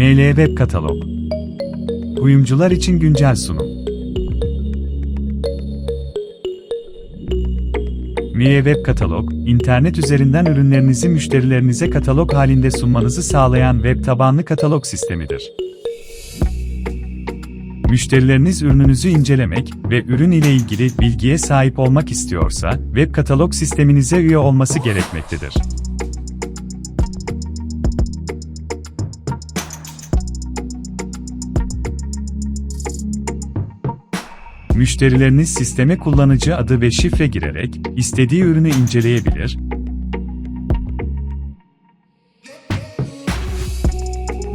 ML Web Katalog Kuyumcular için güncel sunum ML Web Katalog, internet üzerinden ürünlerinizi müşterilerinize katalog halinde sunmanızı sağlayan web tabanlı katalog sistemidir. Müşterileriniz ürününüzü incelemek ve ürün ile ilgili bilgiye sahip olmak istiyorsa, web katalog sisteminize üye olması gerekmektedir. Müşterileriniz sisteme kullanıcı adı ve şifre girerek istediği ürünü inceleyebilir,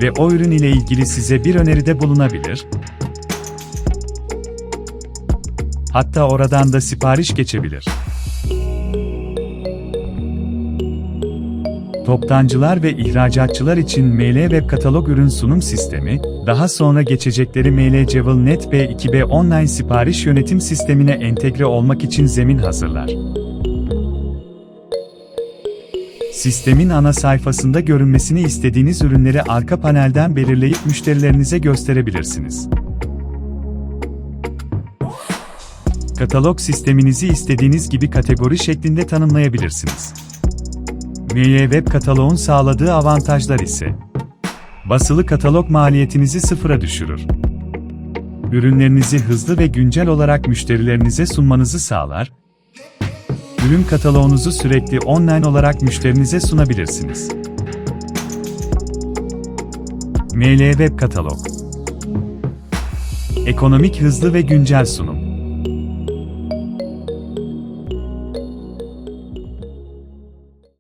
ve o ürün ile ilgili size bir öneride bulunabilir, hatta oradan da sipariş geçebilir. Toptancılar ve ihracatçılar için ML Web Katalog ürün sunum sistemi, daha sonra geçecekleri ML Cevil Net B2B online sipariş yönetim sistemine entegre olmak için zemin hazırlar. Sistemin ana sayfasında görünmesini istediğiniz ürünleri arka panelden belirleyip müşterilerinize gösterebilirsiniz. Katalog sisteminizi istediğiniz gibi kategori şeklinde tanımlayabilirsiniz. MY Web kataloğun sağladığı avantajlar ise Basılı katalog maliyetinizi sıfıra düşürür. Ürünlerinizi hızlı ve güncel olarak müşterilerinize sunmanızı sağlar. Ürün kataloğunuzu sürekli online olarak müşterinize sunabilirsiniz. ML Web Katalog Ekonomik hızlı ve güncel sunum